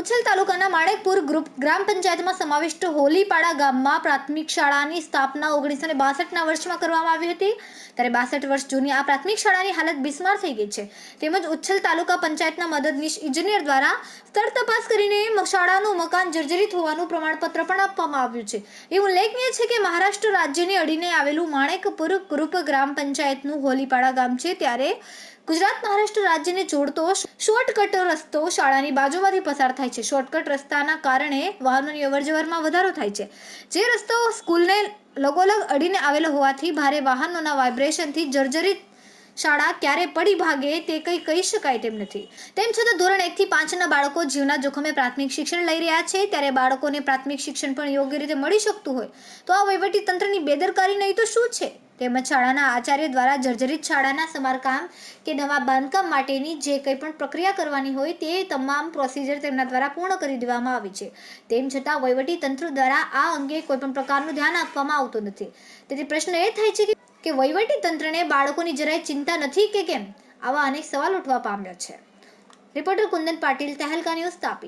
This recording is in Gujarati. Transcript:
ઉચ્છલ તાલુકાના માણેકપુર ગ્રુપ ગ્રામ પંચાયતમાં સમાવિષ્ટ હોલીપાડા ગામમાં પ્રાથમિક શાળાની સ્થાપના ઓગણીસો ને બાસઠના વર્ષમાં કરવામાં આવી હતી. ત્યારે બાસઠ વર્ષ જૂની આ પ્રાથમિક શાળાની હાલત બિસ્માર થઈ ગઈ છે. તેમજ ઉચ્છલ તાલુકા પંચાયતના મદદનીશ ઇજનેર દ્વારા સ્થળ તપાસ કરીને શાળાનું મકાન જર્જરિત હોવાનું પ્રમાણપત્ર પણ આપવામાં આવ્યું છે. એ ઉલ્લેખનીય છે કે મહારાષ્ટ્ર રાજ્યને અડીને આવેલું માણેકપુર ગ્રુપ ગ્રામ પંચાયતનું હોલીપાડા ગામ છે. ત્યારે ગુજરાત મહારાષ્ટ્ર રાજ્યને જોડતો શોર્ટકટ રસ્તો શાળાની બાજુમાંથી પસાર થાય છે. શોર્ટકટ રસ્તાના કારણે વાહનોની અવરજવરમાં વધારો થાય છે. જે રસ્તો સ્કૂલને લગોલગ અડીને આવેલો હોવાથી ભારે વાહનોના વાઇબ્રેશનથી જર્જરિત શાળા ક્યારે પડી ભાગે તે કંઈ કહી શકાય તેમ નથી. તેમ છતાં ધોરણ એકથી પાંચના બાળકો જીવના જોખમે પ્રાથમિક શિક્ષણ લઈ રહ્યા છે. ત્યારે બાળકોને પ્રાથમિક શિક્ષણ પણ યોગ્ય રીતે મળી શકતું હોય. તો આ વહીવટી તંત્રની બેદરકારી નહીં તો શું છે? તેમજ શાળાના આચાર્ય દ્વારા જર્જરિત શાળાના સમારકામ કે નવા બાંધકામ માટેની જે કંઈ પણ પ્રક્રિયા કરવાની હોય તે તમામ પ્રોસિજર તેમના દ્વારા પૂર્ણ કરી દેવામાં આવી છે. તેમ છતાં વહીવટી તંત્ર દ્વારા આ અંગે કોઈ પણ પ્રકારનું ધ્યાન આપવામાં આવતું નથી. તેથી પ્રશ્ન એ થાય છે કે કે વહીવટી તંત્રને બાળકોની જરાય ચિંતા નથી કે કેમ? આવા અનેક સવાલ ઉઠવા પામ્યા છે. Reporter Kundan Patil, Tehelka news Tapi.